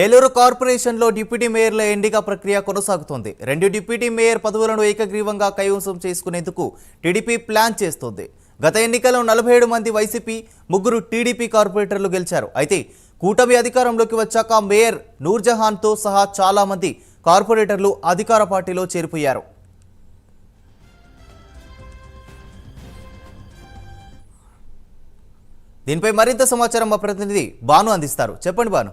ఏలూరు కార్పొరేషన్లో డిప్యూటీ మేయర్ల ఎన్నిక ప్రక్రియ కొనసాగుతోంది. రెండు డిప్యూటీ మేయర్ పదవులను ఏకగ్రీవంగా కైవసం చేసుకునేందుకు టీడీపీ ప్లాన్ చేస్తోంది. గత ఎన్నికల్లో నలభై ఏడు మంది వైసీపీ ముగ్గురు టీడీపీ కార్పొరేటర్లు గెలిచారు. అయితే కూటమి అధికారంలోకి వచ్చాక మేయర్ నూర్జహాన్తో సహా చాలామంది కార్పొరేటర్లు అధికార పార్టీలో చేరిపోయారు. దీనిపై మరింత సమాచారం మా ప్రతినిధి భాను అందిస్తారు. చెప్పండి భాను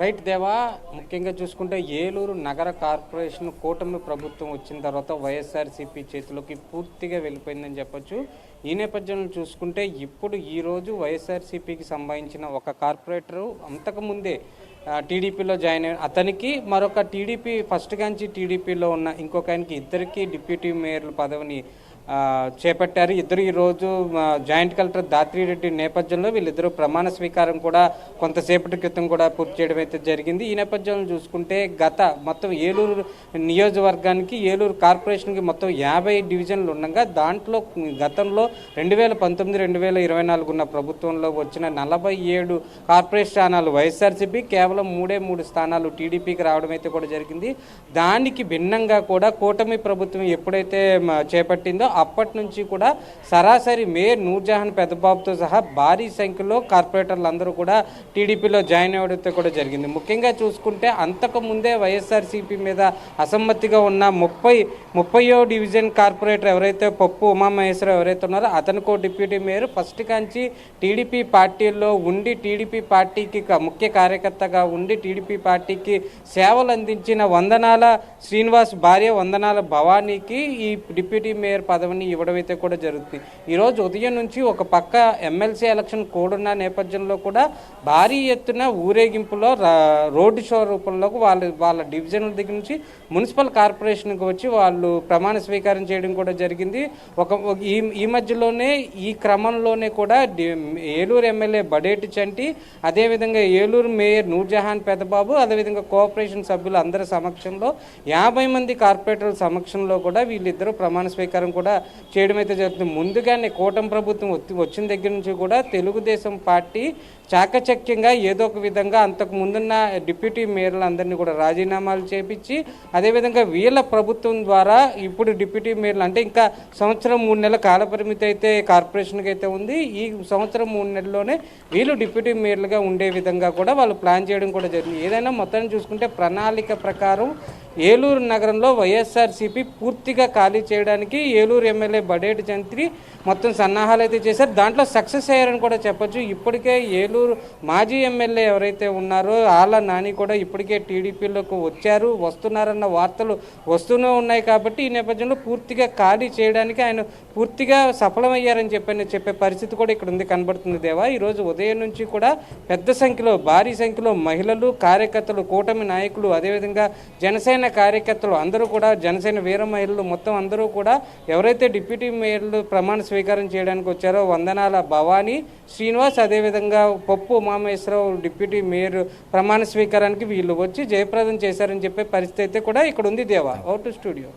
రైట్ దేవా ముఖ్యంగా చూసుకుంటే ఏలూరు నగర కార్పొరేషన్ కూటమి ప్రభుత్వం వచ్చిన తర్వాత వైఎస్ఆర్సీపీ చేతిలోకి పూర్తిగా వెళ్ళిపోయిందని చెప్పొచ్చు. ఈ నేపథ్యంలో చూసుకుంటే ఇప్పుడు ఈరోజు వైఎస్ఆర్సీపీకి సంబంధించిన ఒక కార్పొరేటరు అంతకుముందే టీడీపీలో జాయిన్ అయిన అతనికి మరొక టీడీపీ ఫస్ట్ కాంచి టీడీపీలో ఉన్న ఇంకొక ఆయనకి ఇద్దరికి డిప్యూటీ మేయర్ల పదవిని చేపట్టారు. ఇద్దరు ఈరోజు జాయింట్ కలెక్టర్ దాత్రిరెడ్డి నేపథ్యంలో వీళ్ళిద్దరూ ప్రమాణ స్వీకారం కూడా కొంతసేపటి క్రితం కూడా పూర్తి చేయడం అయితే జరిగింది. ఈ నేపథ్యంలో చూసుకుంటే గత మొత్తం ఏలూరు నియోజకవర్గానికి ఏలూరు కార్పొరేషన్కి మొత్తం యాభై డివిజన్లు ఉండగా దాంట్లో గతంలో రెండు వేల పంతొమ్మిది రెండు వేల ఇరవై నాలుగు ఉన్న ప్రభుత్వంలో వచ్చిన నలభై ఏడు కార్పొరేట్ స్థానాలు వైఎస్ఆర్సీపీ కేవలం మూడే మూడు స్థానాలు టీడీపీకి రావడం అయితే కూడా జరిగింది. దానికి భిన్నంగా కూడా కూటమి ప్రభుత్వం ఎప్పుడైతే చేపట్టిందో అప్పటి నుంచి కూడా సరాసరి మేయర్ నూర్జహాన్ పెద్దబాబుతో సహా భారీ సంఖ్యలో కార్పొరేటర్లు అందరూ కూడా టీడీపీలో జాయిన్ అవ్వడంతో కూడా జరిగింది. ముఖ్యంగా చూసుకుంటే అంతకు ముందే వైఎస్ఆర్సీపీ మీద అసమ్మతిగా ఉన్న ముప్పై ముప్పయో డివిజన్ కార్పొరేటర్ ఎవరైతే పప్పు ఉమామహేశ్వరరావు ఎవరైతే ఉన్నారో అతనికో డిప్యూటీ మేయర్. ఫస్ట్ కాంచి టీడీపీ పార్టీలో ఉండి టీడీపీ పార్టీకి ముఖ్య కార్యకర్తగా ఉండి టీడీపీ పార్టీకి సేవలు అందించిన వందనాల శ్రీనివాస్ భార్య వందనాల భవానీకి ఈ డిప్యూటీ మేయర్ పదవిని ఇవ్వడం అయితే కూడా జరుగుతుంది. ఈరోజు ఉదయం నుంచి ఒక పక్క ఎమ్మెల్సీ ఎలక్షన్ కూడున్న నేపథ్యంలో కూడా భారీ ఎత్తున ఊరేగింపులో రోడ్డు షో రూపంలో వాళ్ళ వాళ్ళ డివిజన్ల దగ్గర నుంచి మున్సిపల్ కార్పొరేషన్కి వచ్చి వాళ్ళు ప్రమాణ స్వీకారం చేయడం కూడా జరిగింది. ఒక ఈ ఈ మధ్యలోనే ఈ క్రమంలోనే కూడా ఏలూరు ఎమ్మెల్యే బడేటి చంటి అదేవిధంగా ఏలూరు మేయర్ నూర్జహాన్ పెద్దబాబు అదేవిధంగా కోఆపరేషన్ సభ్యులు అందరి సమక్షంలో యాభై మంది కార్పొరేటర్ల సమక్షంలో కూడా వీళ్ళిద్దరూ ప్రమాణ స్వీకారం కూడా చేయడం అయితే జరుగుతుంది. ముందుగానే కూటమి ప్రభుత్వం వచ్చి- వచ్చిన దగ్గర నుంచి కూడా తెలుగుదేశం పార్టీ చాకచక్యంగా ఏదో ఒక విధంగా అంతకు ముందున్న డిప్యూటీ మేయర్లందరినీ కూడా రాజీనామాలు చేపించి అదేవిధంగా వీళ్ళ ప్రభుత్వం ద్వారా ఇప్పుడు డిప్యూటీ మేయర్లు అంటే ఇంకా సంవత్సరం మూడు నెలల కాలపరిమితి అయితే కార్పొరేషన్కి అయితే ఉంది. ఈ సంవత్సరం మూడు నెలల్లోనే వీళ్ళు డిప్యూటీ మేయర్లుగా ఉండే విధంగా కూడా వాళ్ళు ప్లాన్ చేయడం కూడా జరిగింది. ఏదైనా మొత్తాన్ని చూసుకుంటే ప్రణాళిక ప్రకారం ఏలూరు నగరంలో వైఎస్ఆర్సీపీ పూర్తిగా ఖాళీ చేయడానికి ఏలూరు ఎమ్మెల్యే బడేటి జంత్రి మొత్తం సన్నాహాలు అయితే చేశారు. దాంట్లో సక్సెస్ అయ్యారని కూడా చెప్పొచ్చు. ఇప్పటికే ఏలూరు మాజీ ఎమ్మెల్యే ఎవరైతే ఉన్నారో ఆళ్ళ నాని కూడా ఇప్పటికే టీడీపీలోకి వచ్చారు. వస్తున్నారన్న వార్తలు వస్తూనే ఉన్నాయి కాబట్టి ఈ నేపథ్యంలో పూర్తిగా ఖాళీ చేయడానికి ఆయన పూర్తిగా సఫలమయ్యారని చెప్పని చెప్పే పరిస్థితి కూడా ఇక్కడ ఉంది కనబడుతుంది దేవా. ఈరోజు ఉదయం నుంచి కూడా పెద్ద సంఖ్యలో భారీ సంఖ్యలో మహిళలు కార్యకర్తలు కూటమి నాయకులు అదేవిధంగా జనసేన కార్యకర్తలు అందరూ కూడా జనసేన వీర మహిళలు మొత్తం అందరూ కూడా ఎవరైతే డిప్యూటీ మేయర్లు ప్రమాణ స్వీకారం చేయడానికి వచ్చారో వందనాల భవానీ శ్రీనివాస్ అదేవిధంగా పప్పు ఉమామేశ్వరరావు డిప్యూటీ మేయర్ ప్రమాణ స్వీకారానికి వీళ్ళు వచ్చి జయప్రదం చేశారని చెప్పే పరిస్థితి అయితే కూడా ఇక్కడ ఉంది దేవా అవుట్ స్టూడియో.